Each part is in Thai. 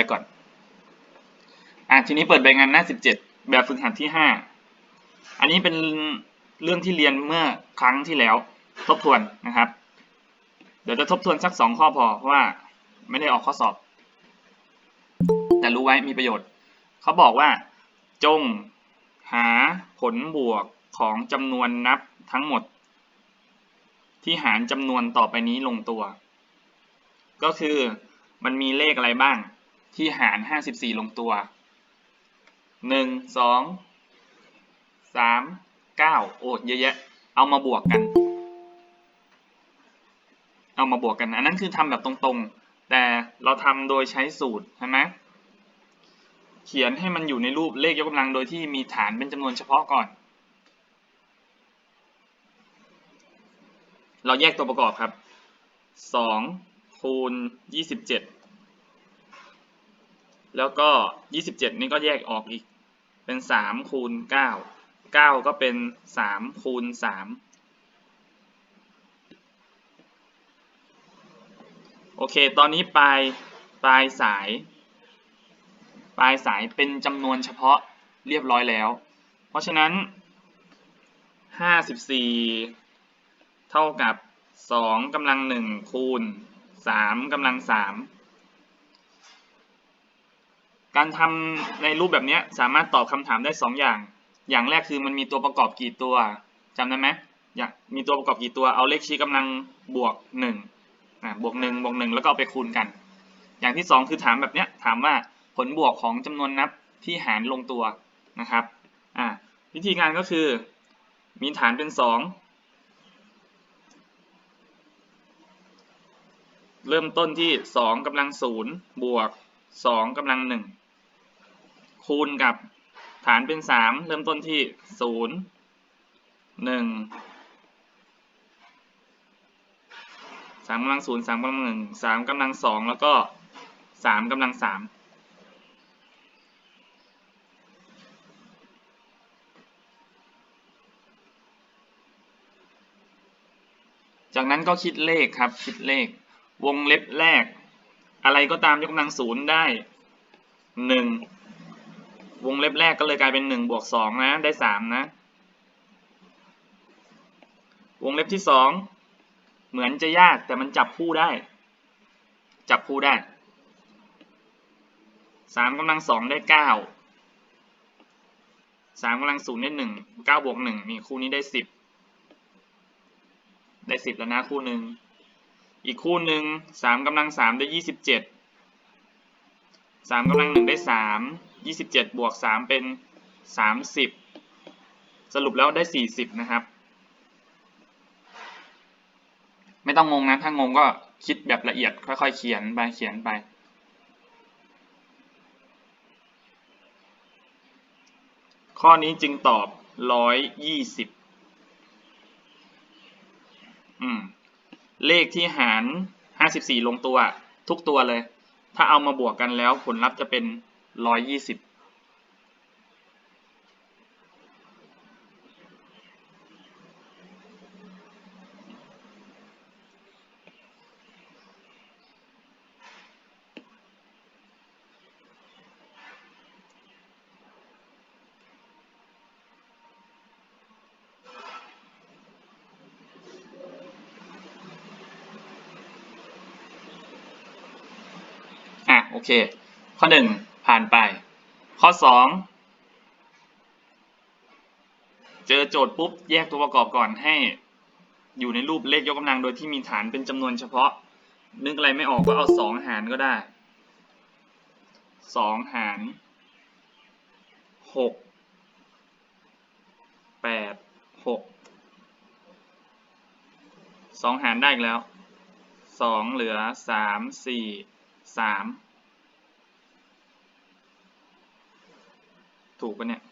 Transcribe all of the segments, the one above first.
ว้ก่อนอะทีนี้เปิดใบงานหน้า 17 แบบฝึกหัดที่ 5 อันนี้เป็นเรื่องที่เรียนเมื่อครั้งที่แล้วทบทวนนะครับ เดี๋ยวจะทบทวนสักสองข้อพอเพราะว่าไม่ได้ออกข้อสอบ แต่รู้ไว้มีประโยชน์ เขาบอกว่า จงหาผลบวกของจำนวนนับทั้งหมด ที่หารจำนวนต่อไปนี้ลงตัว ก็คือมันมีเลขอะไรบ้าง ที่หาร 54 ลงตัว 1 2 3 9 โอ้เยอะแยะ เอามาบวกกัน เอามาบวกกัน อันนั้นคือทำแบบตรงๆ แต่เราทำโดยใช้สูตรใช่ไหมเขียนให้มันอยู่ในรูปเลขยกกำลังโดยที่มีฐานเป็นจำนวนเฉพาะก่อน เราแยกตัวประกอบครับ 2 คูณ 27 แล้วก็ 27 นี่ก็แยกออกอีก เป็น 3 คูณ 9 9 ก็เป็น 3 คูณ 3 โอเค ตอนนี้ปลายปลายสาย ปลายสายเป็นจำนวนเฉพาะเรียบร้อยแล้ว เพราะฉะนั้น 54 เท่ากับ 2กำลัง 1 คูณ 3กำลัง 3 การทำในรูปแบบนี้สามารถตอบคำถามได้ 2 อย่าง อย่างแรกคือมันมีตัวประกอบกี่ตัวจำได้ไหมอยากมีตัวประกอบกี่ตัวเอาเลขชี้กำลังบวก1อะบวก1บวก1แล้วก็เอาไปคูณกัน อย่างที่ 2 คือถามแบบนี้ถามว่าผลบวกของจำนวนนับที่หารลงตัวนะครับอะวิธีการก็คือมีฐานเป็น 2 เริ่มต้นที่ 2กำลัง0บวก2กำลัง1 คูณกับฐานเป็น 3 เริ่มต้นที่ 0 1 3กำลัง0 3กำลัง1 3กำลัง 2 แล้วก็ 3กำลัง 3จากนั้นก็คิดเลขครับ คิดเลข วงเล็บแรก อะไรก็ตามยกกำลังศูนย์ได้หนึ่ง วงเล็บแรกก็เลยกลายเป็นหนึ่งบวกสองนะได้สามนะ วงเล็บที่สองเหมือนจะยากแต่มันจับคู่ได้ จับคู่ได้สามกำลังสองได้เก้าสามกำลังศูนย์ได้หนึ่งเก้าบวกหนึ่งนี่คู่นี้ได้สิบได้สิบแล้วนะคู่หนึ่งอีกคู่หนึ่งสามกำลังสามได้ยี่สิบเจ็ดสามกำลังหนึ่งได้สาม ยี่สิบเจ็ดบวกสามเป็นสามสิบสรุปแล้วได้สี่สิบนะครับ ไม่ต้องงงนะ ถ้างงก็คิดแบบละเอียดค่อยๆ เขียนไปเขียนไปข้อนี้จึงตอบร้อยยี่สิบอืม เลขที่หาร 54 ลงตัว ทุกตัวเลย ถ้าเอามาบวกกันแล้วผลลัพธ์จะเป็น ร้อยยี่สิบโอเค ข้อหนึ่ง่านไป ข้อ 2 เจอโจทย์ปุ๊บ แยกตัวประกอบก่อนให้อยู่ในรูปเลขยกกำลังโดยที่มีฐานเป็นจำนวนเฉพาะ นึกอะไรไม่ออกก็เอา 2 หารก็ได้ 2 หาร 6 8 6 2 หารได้แล้ว 2 เหลือ 3 4 3 ถูกปะเนี่ย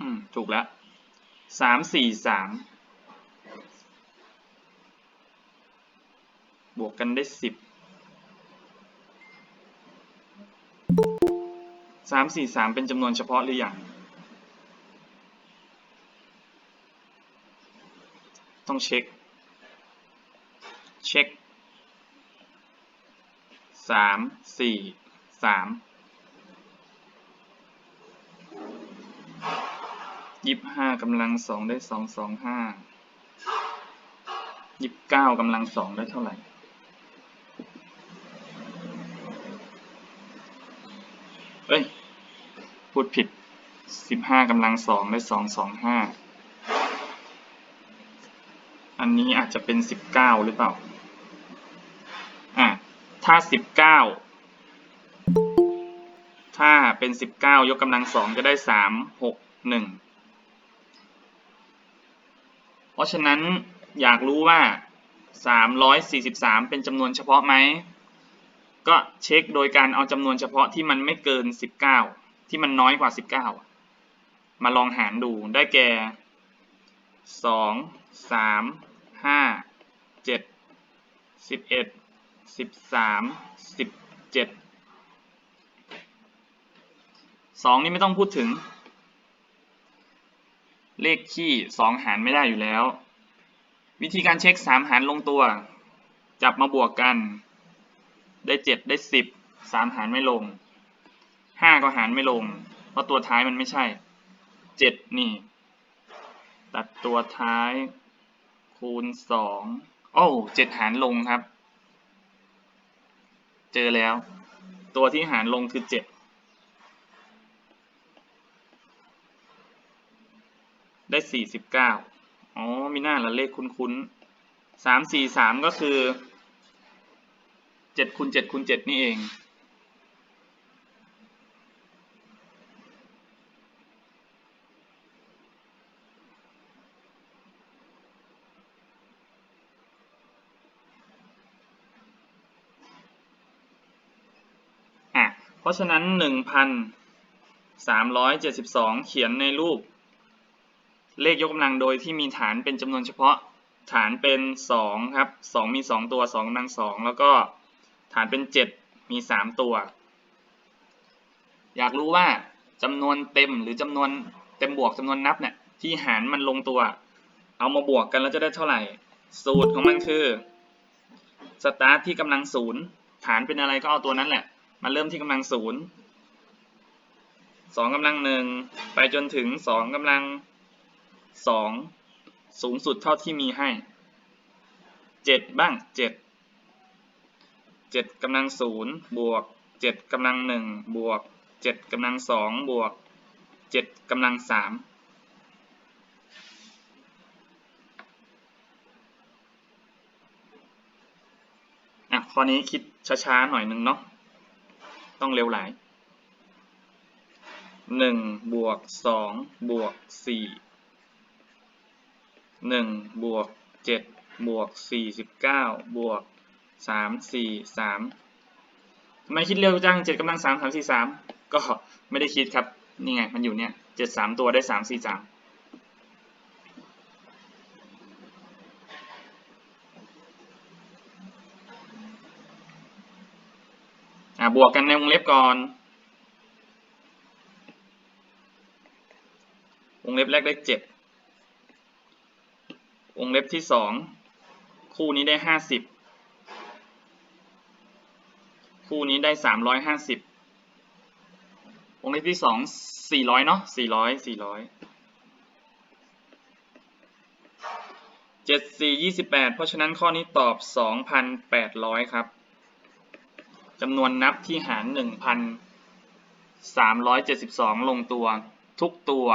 อืม ถูกแล้วสามสี่สามบวกกันได้สิบสามสี่สามเป็นจำนวนเฉพาะหรือยังต้องเช็ค เช็คสามสี่สาม ยี่สิบห้ากำลังสองได้สองสองห้ายี่สิบเก้ากำลังสองได้เท่าไหร่เอ้ย พูดผิดสิบห้ากำลังสองได้สองสองห้าอันนี้อาจจะเป็นสิบเก้าหรือเปล่า อะ ถ้าสิบเก้าถ้าเป็นสิบเก้ายกกำลังสองจะได้สามหกหนึ่ง เพราะฉะนั้นอยากรู้ว่าสามร้อยสี่สิบสามเป็นจำนวนเฉพาะไหม ก็เช็คโดยการเอาจำนวนเฉพาะที่มันไม่เกินสิบเก้าที่มันน้อยกว่าสิบเก้ามาลองหารดูได้แก่สองสามห้าเจ็ดสิบเอ็ดสิบสามสิบเจ็ดสองนี่ไม่ต้องพูดถึง เลขขี้สองหารไม่ได้อยู่แล้ว วิธีการเช็คสามหารลงตัว จับมาบวกกัน ได้เจ็ดได้สิบสามหารไม่ลงห้าก็หารไม่ลง เพราะตัวท้ายมันไม่ใช่เจ็ดนี่ ตัดตัวท้ายคูณสองโอ้เจ็ดหารลงครับ เจอแล้ว ตัวที่หารลงคือเจ็ด ได้สี่สิบเก้าอ๋อมีหน้าละเลขคุ้นๆสามสี่สามก็คือเจ็ดคูณเจ็ดคูณเจ็ดนี่เองอะเพราะฉะนั้นหนึ่งพันสามร้อยเจ็ดสิบสองเขียนในรูป เลขยกกำลังโดยที่มีฐานเป็นจำนวนเฉพาะ ฐานเป็นสองครับสองมีสองตัวสองกำลังสองแล้วก็ฐานเป็นเจ็ดมีสามตัว อยากรู้ว่าจำนวนเต็มหรือจำนวนเต็มบวกจำนวนนับเนี่ยที่หารมันลงตัว เอามาบวกกันแล้วจะได้เท่าไหร่ สูตรของมันคือสตาร์ทที่กำลังศูนย์ฐานเป็นอะไรก็เอาตัวนั้นแหละ มาเริ่มที่กำลังศูนย์สองกำลังหนึ่งไปจนถึงสองกำลัง สองสูงสุดเท่าที่มีให้เจ็ดบ้างเจ็ดเจ็ดกำลังศูนย์บวกเจ็ดกำลังหนึ่งบวกเจ็ดกำลังสองบวกเจ็ดกำลังสามอะข้อนี้คิดช้าๆหน่อยหนึ่งเนาะ ต้องเร็วหลายหนึ่งบวกสองบวกสี่ หนึ่งบวกเจ็ดบวกสี่สิบเก้าบวกสามสี่สามทำไมคิดเร็วจังเจ็ดกำลังสามสามสี่สามก็ไม่ได้คิดครับนี่ไงมันอยู่เนี่ยเจ็ดสามตัวได้สามสี่สามบวกกันในวงเล็บก่อน วงเล็บแรกได้เจ็ด วงเล็บที่สองคู่นี้ได้ห้าสิบคู่นี้ได้สามร้อยห้าสิบวงเล็บที่สองสี่ร้อยเนาะสี่ร้อยสี่ร้อยเจ็ดสี่ยี่สิบแปดเพราะฉะนั้นข้อนี้ตอบสองพันแปดร้อยครับจำนวนนับที่หารหนึ่งพันสามร้อยเจ็ดสิบสองลงตัวทุกตัว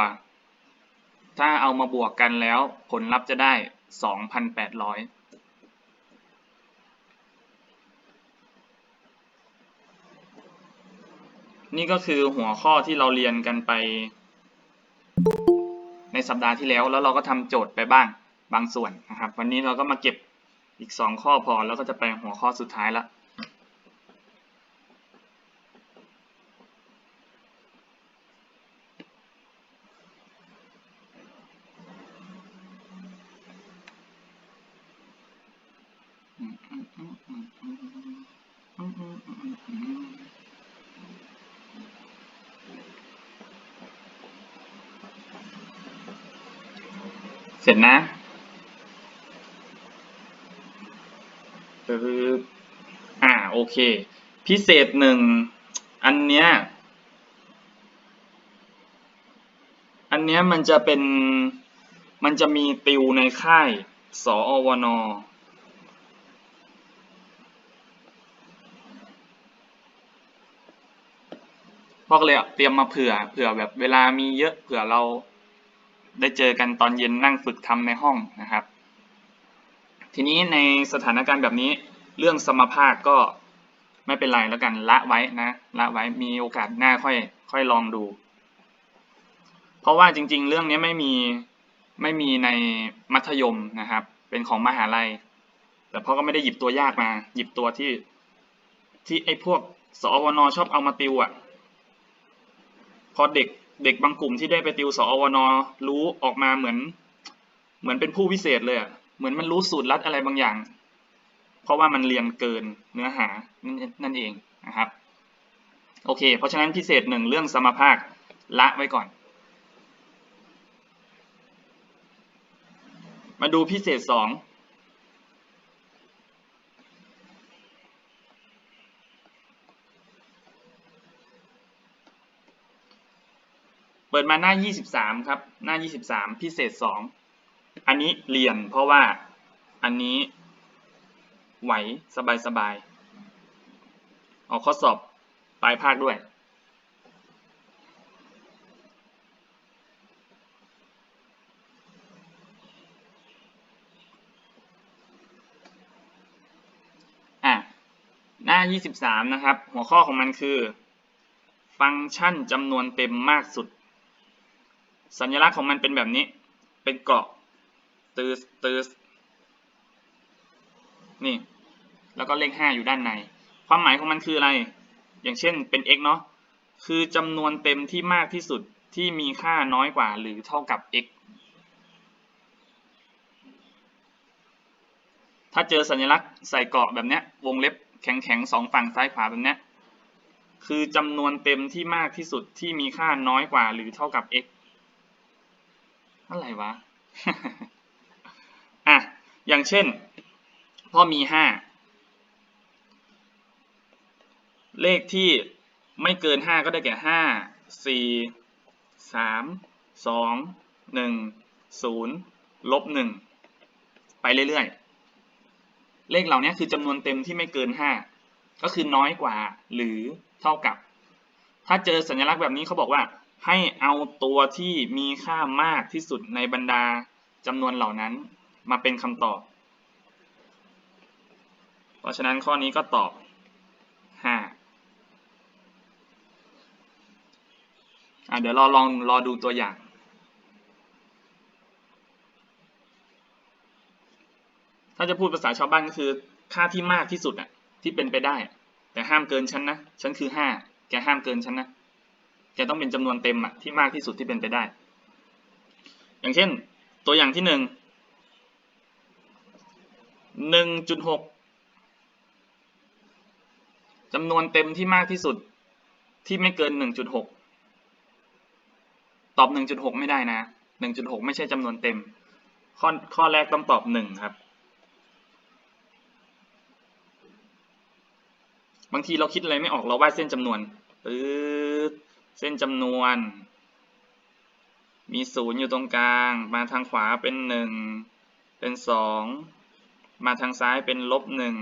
ถ้าเอามาบวกกันแล้วผลลัพธ์จะได้สองพันแปดร้อยนี่ก็คือหัวข้อที่เราเรียนกันไป ในสัปดาห์ที่แล้วแล้วเราก็ทำโจทย์ไปบ้างบางส่วนนะครับ วันนี้เราก็มาเก็บอีกสองข้อพอแล้วก็จะไปหัวข้อสุดท้ายแล้ว ร็จนะปึ๊บอ่าโอเค พิเศษหนึ่งอันเนี้ยอันเนี้ยมันจะเป็นมันจะมีติวในค่ายสอวนพ่อก็เลยเตรียมมาเผื่อเผื่อแบบเวลามีเยอะเผื่อเรา ได้เจอกันตอนเย็นนั่งฝึกทำในห้องนะครับ ทีนี้ในสถานการณ์แบบนี้เรื่องสมภาคก็ไม่เป็นไรแล้วกันละไว้นะละไว้มีโอกาสหน้าค่อยค่อยลองดู เพราะว่าจริง ๆ เรื่องนี้ไม่มีไม่มีในมัธยมนะครับ เป็นของมหาลัย แต่พ่อก็ไม่ได้หยิบตัวยากมา หยิบตัวที่ที่ไอ้พวกสอวนชอบเอามาติวอะ่ะพอเด็ก เด็กบางกลุ่มที่ได้ไปติวสอวนรู้ออกมาเหมือน เหมือนเป็นผู้พิเศษเลยอะเหมือนมันรู้สูตรลัดอะไรบางอย่าง เพราะว่ามันเรียนเกินเนื้อหานั่นเองนะครับ โอเค เพราะฉะนั้นพิเศษหนึ่งเรื่องสมภาคละไว้ก่อน มาดูพิเศษสอง เปิดมาหน้า 23 ครับ หน้า 23 พิเศษ 2 อันนี้เรียนเพราะว่าอันนี้ไหวสบายๆเอาข้อสอบปลายภาคด้วย อะ หน้า 23 นะครับ หัวข้อของมันคือ ฟังก์ชันจำนวนเต็มมากสุด สัญลักษณ์ของมันเป็นแบบนี้ เป็นเกราะตือตือนี่ แล้วก็เลข 5 อยู่ด้านใน ความหมายของมันคืออะไร อย่างเช่นเป็น x เนาะ คือจำนวนเต็มที่มากที่สุดที่มีค่าน้อยกว่าหรือเท่ากับ x ถ้าเจอสัญลักษณ์ใส่เกราะแบบเนี้ยวงเล็บแข็งๆสองฝั่งซ้ายขวาแบบเนี้ยคือจำนวนเต็มที่มากที่สุดที่มีค่าน้อยกว่าหรือเท่ากับ x อะไรวะ อะ อย่างเช่นพ่อมีห้า เลขที่ไม่เกินห้าก็ได้แก่ห้า สี่ สาม สอง หนึ่ง ศูนย์ ลบหนึ่ง ไปเรื่อยๆ เลขเหล่านี้คือจำนวนเต็มที่ไม่เกินห้า ก็คือน้อยกว่าหรือเท่ากับ ถ้าเจอสัญลักษณ์แบบนี้เขาบอกว่า ให้เอาตัวที่มีค่ามากที่สุดในบรรดาจำนวนเหล่านั้นมาเป็นคำตอบ เพราะฉะนั้นข้อนี้ก็ตอบ 5 อะเดี๋ยวเราลองรอดูตัวอย่างถ้าจะพูดภาษาชาวบ้านก็คือค่าที่มากที่สุดอะที่เป็นไปได้ แต่ห้ามเกินชั้นนะชั้นคือ5แกห้ามเกินชั้นนะ แกต้องเป็นจำนวนเต็มอะที่มากที่สุดที่เป็นไปได้ อย่างเช่น ตัวอย่างที่หนึ่งหนึ่งจุดหกจำนวนเต็มที่มากที่สุดที่ไม่เกินหนึ่งจุดหกตอบหนึ่งจุดหกไม่ได้นะหนึ่งจุดหกไม่ใช่จำนวนเต็ม ข้อข้อแรกต้องตอบหนึ่งครับบางทีเราคิดอะไรไม่ออกเราวาดเส้นจำนวนปื๊ด เส้นจำนวน มีศูนย์อยู่ตรงกลาง มาทางขวาเป็นหนึ่งเป็นสองมาทางซ้ายเป็นลบหนึ่ง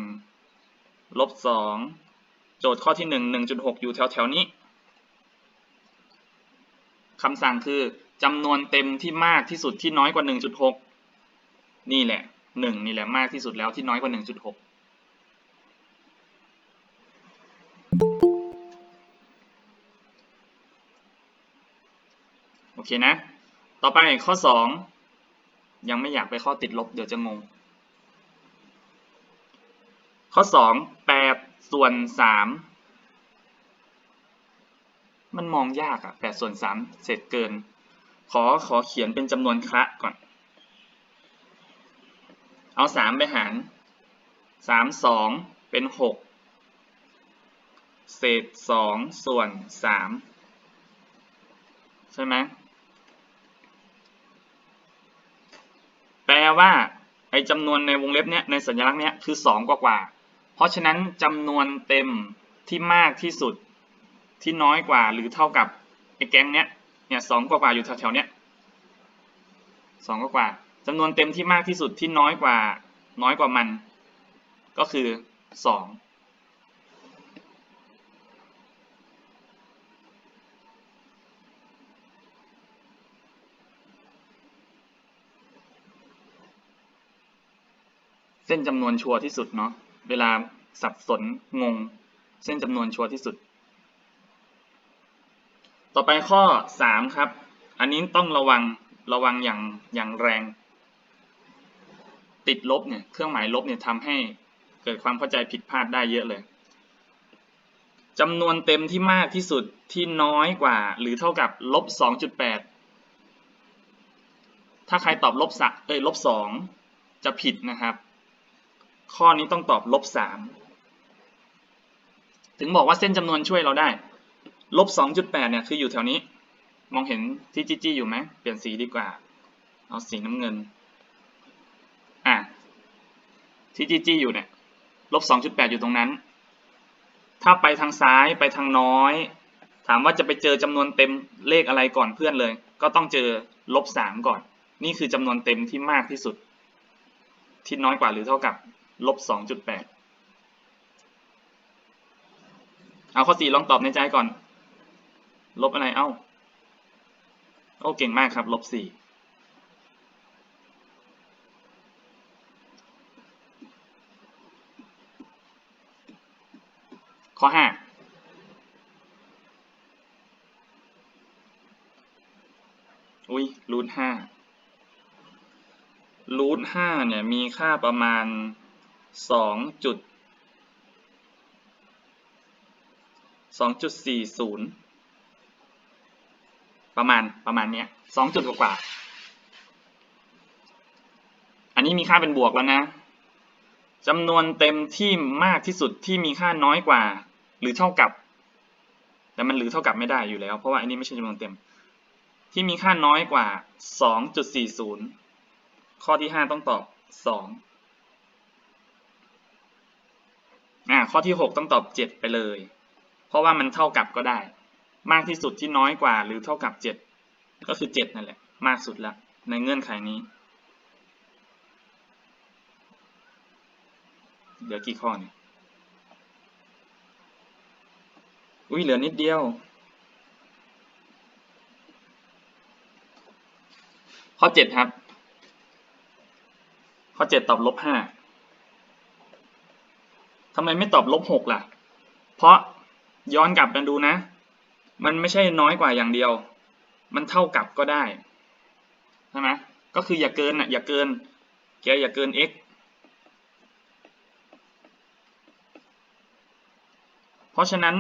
ลบสองโจทย์ข้อที่หนึ่งหนึ่งจุดหกอยู่แถวแถวนี้คำสั่งคือจำนวนเต็มที่มากที่สุดที่น้อยกว่าหนึ่งจุดหกนี่แหละหนึ่งนี่แหละมากที่สุดแล้วที่น้อยกว่าหนึ่งจุดหก โอเคนะ ต่อไปข้อสองยังไม่อยากไปข้อติดลบเดี๋ยวจะงง ข้อสองแปดส่วนสามมันมองยากอะแปดส่วนสามเศษเกิน ขอขอเขียนเป็นจำนวนคละก่อน เอาสามไปหารสามสองเป็นหกเศษสองส่วนสามใช่ไหมแปล ว่าไอ้จำนวนในวงเล็บเนี้ยในสัญลักษณ์เนี้ยคือสองกว่ากว่า เพราะฉะนั้นจำนวนเต็มที่มากที่สุดที่น้อยกว่าหรือเท่ากับไอ้แก๊งเนี้ยเนี่ยสองกว่าๆอยู่แถวๆเนี้ยสองกว่าจำนวนเต็มที่มากที่สุดที่น้อยกว่าน้อยกว่ามัน ก็คือสอง เส้นจำนวนชัวร์ที่สุดเนาะเวลาสับสนงง เส้นจำนวนชัวร์ที่สุด ต่อไปข้อสามครับ อันนี้ต้องระวังระวังอย่างอย่างแรง ติดลบเนี่ยเครื่องหมายลบเนี่ยทำให้เกิดความเข้าใจผิดพลาดได้เยอะเลยจำนวนเต็มที่มากที่สุดที่น้อยกว่า หรือเท่ากับลบสองจุดแปดถ้าใครตอบลบสักเอ้ยลบสองจะผิดนะครับ ข้อนี้ต้องตอบลบสามถึงบอกว่าเส้นจำนวนช่วยเราได้ลบสองจุดแปดเนี่ยคืออยู่แถวนี้ มองเห็นที่จี้จี้อยู่ไหมเปลี่ยนสีดีกว่า เอาสีน้ำเงินอะที่จี้จี้อยู่เนี่ยลบสองจุดแปดอยู่ตรงนั้น ถ้าไปทางซ้ายไปทางน้อย ถามว่าจะไปเจอจำนวนเต็มเลขอะไรก่อนเพื่อนเลย ก็ต้องเจอลบสามก่อน นี่คือจำนวนเต็มที่มากที่สุด ที่น้อยกว่าหรือเท่ากับ ลบสองจุดแปดเอาข้อสี่ลองตอบในใจก่อน ลบอะไร เอ้า โอ้เก่งมากครับ ลบสี่ข้อห้าอุ้ยรูทห้ารูทห้าเนี่ย มีค่าประมาณ สองจุดสองจุดสี่ศูนย์ประมาณประมาณเนี้ยสองจุดกว่า อันนี้มีค่าเป็นบวกแล้วนะจำนวนเต็มที่มากที่สุดที่มีค่าน้อยกว่า หรือเท่ากับ แต่มันหรือเท่ากับไม่ได้อยู่แล้ว เพราะว่าอันนี้ไม่ใช่จำนวนเต็ม ที่มีค่าน้อยกว่า 2.40 ข้อที่ 5 ต้องตอบ 2 อ่าข้อที่ 6 ต้องตอบ 7 ไปเลย เพราะว่ามันเท่ากับก็ได้ มากที่สุดที่น้อยกว่าหรือเท่ากับ 7 ก็คือ 7 นั่นแหละ มากสุดละในเงื่อนไขนี้เหลือกี่ข้อเนี่ยอุ้ยเหลือนิดเดียว ข้อเจ็ดครับ ข้อเจ็ดตอบลบห้า ทำไมไม่ตอบลบหกล่ะ เพราะย้อนกลับกันดูนะ มันไม่ใช่น้อยกว่าอย่างเดียว มันเท่ากับก็ได้ใช่ไหมก็คืออย่าเกินอะอย่าเกินแกอย่าเกิน x เพราะฉะนั้น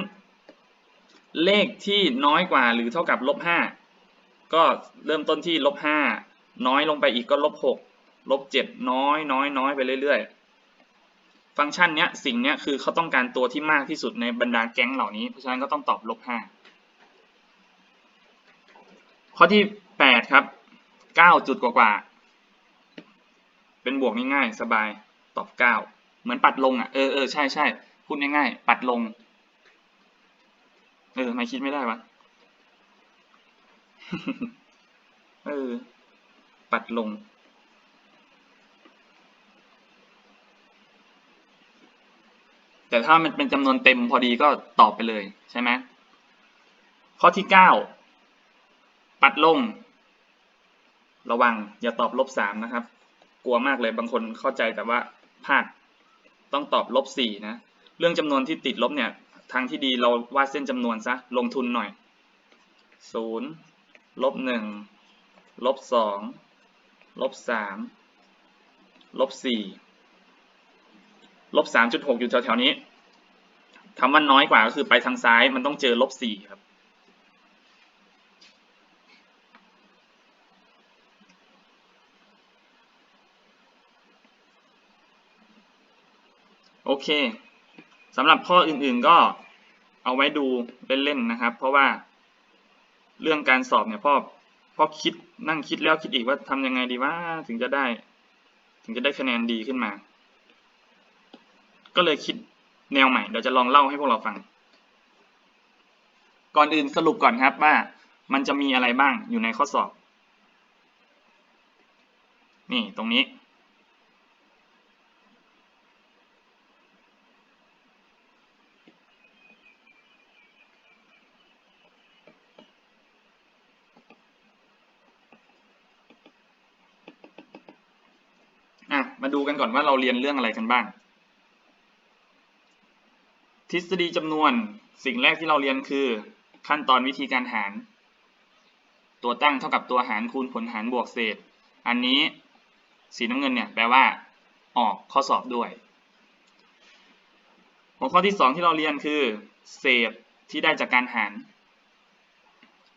เลขที่น้อยกว่าหรือเท่ากับลบห้าก็เริ่มต้นที่ลบห้าน้อยลงไปอีกก็ลบหกลบเจ็ดน้อยน้อยน้อยไปเรื่อยๆ ฟังก์ชันเนี้ยสิ่งเนี้ยคือเขาต้องการตัวที่มากที่สุดในบรรดาแก๊งเหล่านี้ เพราะฉะนั้นก็ต้องตอบลบห้าข้อที่แปดครับเก้าจุดกว่าๆเป็นบวกง่ายๆสบายตอบเก้าเหมือนปัดลงอะเออเออใช่ใช่พูดง่ายๆปัดลงเออไม่คิดไม่ได้วะเออปัดลง แต่ถ้ามันเป็นจำนวนเต็มพอดีก็ตอบไปเลยใช่ไหมข้อที่เก้าปัดลงระวังอย่าตอบลบสามนะครับ กลัวมากเลยบางคนเข้าใจแต่ว่าพลาดต้องตอบลบสี่นะ เรื่องจำนวนที่ติดลบเนี่ยทางที่ดีเราวาดเส้นจำนวนซะลงทุนหน่อยศูนย์ลบหนึ่งลบสองลบสามลบสี่ ลบสามจุดหกอยู่แถวๆนี้คำว่าน้อยกว่าก็คือไปทางซ้ายมันต้องเจอลบสี่ครับ โอเคสำหรับข้ออื่นๆก็เอาไว้ดูเล่นๆนะครับ เพราะว่าเรื่องการสอบเนี่ยพ่อพ่อคิดนั่งคิดแล้วคิดอีกว่าทำยังไงดีว่าถึงจะได้ ถึงจะได้คะแนนดีขึ้นมา ก็เลยคิดแนวใหม่เดี๋ยวจะลองเล่าให้พวกเราฟัง ก่อนอื่นสรุปก่อนครับว่ามันจะมีอะไรบ้างอยู่ในข้อสอบ นี่ตรงนี้ อะ มาดูกันก่อนว่าเราเรียนเรื่องอะไรกันบ้าง ทฤษฎีจำนวนสิ่งแรกที่เราเรียนคือ ขั้นตอนวิธีการหาร ตัวตั้งเท่ากับตัวหารคูณผลหารบวกเศษ อันนี้สีน้ำเงินเนี่ยแปลว่า ออกข้อสอบด้วยหัวข้อที่สองที่เราเรียนคือ เศษที่ได้จากการหาร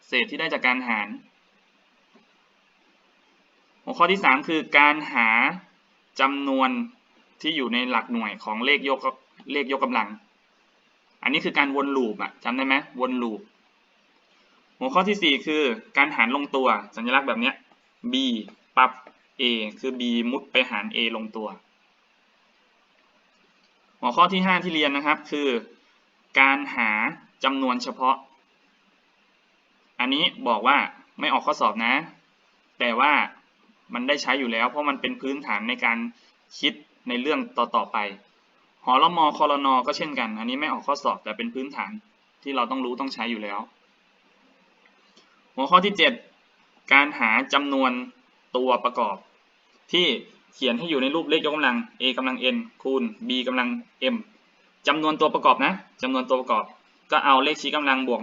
เศษที่ได้จากการหาร หัวข้อที่สามคือการหาจำนวนที่อยู่ในหลักหน่วยของเลขยกเลขยกกำลัง อันนี้คือการวนลูปอะจำได้ไหมวนลูปหัวข้อที่สี่คือการหารลงตัว สัญลักษณ์แบบเนี้ย b ปับ a คือ b มุดไปหาร a ลงตัว หัวข้อที่ห้าที่เรียนนะครับคือ การหาจำนวนเฉพาะ อันนี้บอกว่าไม่ออกข้อสอบนะ แต่ว่ามันได้ใช้อยู่แล้ว เพราะมันเป็นพื้นฐานในการคิดในเรื่องต่อๆไป หอรมอคอรนอก็เช่นกัน อันนี้ไม่ออกข้อสอบแต่เป็นพื้นฐานที่เราต้องรู้ต้องใช้อยู่แล้ว หัวข้อที่ 7 การหาจำนวนตัวประกอบ ที่เขียนให้อยู่ในรูปเลขยกกำลัง a กำลัง n คูณ b กำลัง m จำนวนตัวประกอบนะจำนวนตัวประกอบ ก็เอาเลขชี้กำลังบวก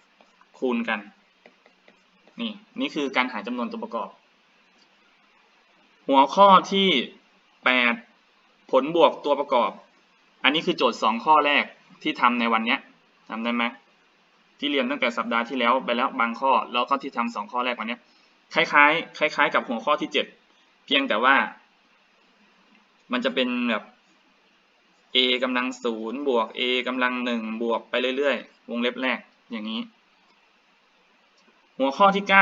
1 คูณกัน นี่นี่คือการหาจำนวนตัวประกอบ หัวข้อที่ 8 ผลบวกตัวประกอบ อันนี้คือโจทย์ 2 ข้อแรกที่ทำในวันนี้ยจำได้ไหมที่เรียนตั้งแต่สัปดาห์ที่แล้วไปแล้วบางข้อ แล้วก็ที่ทำสองข้อแรกวันนี้คล้ายๆ คล้าย ๆ กับหัวข้อที่ 7 เพียงแต่ว่า มันจะเป็นแบบ a กำลังศูนย์บวก a กำลังหนึ่งบวกไปเรื่อยๆ วงเล็บแรกอย่างนี้ หัวข้อที่ 9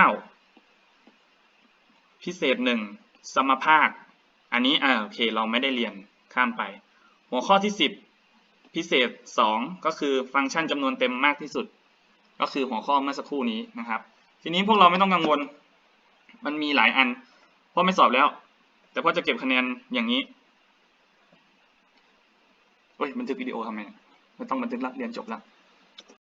พิเศษหนึ่งสมภาค อันนี้อ่าโอเค เราไม่ได้เรียนข้ามไป หัวข้อที่ 10 พิเศษ 2 ก็คือฟังก์ชันจำนวนเต็มมากที่สุด ก็คือหัวข้อเมื่อสักครู่นี้นะครับ ทีนี้พวกเราไม่ต้องกังวล มันมีหลายอันพ่อไม่สอบแล้ว แต่พ่อจะเก็บคะแนนอย่างนี้เฮ้ยบันทึกวิดีโอทำไมไม่ต้องบันทึกละเรียนจบแล้ว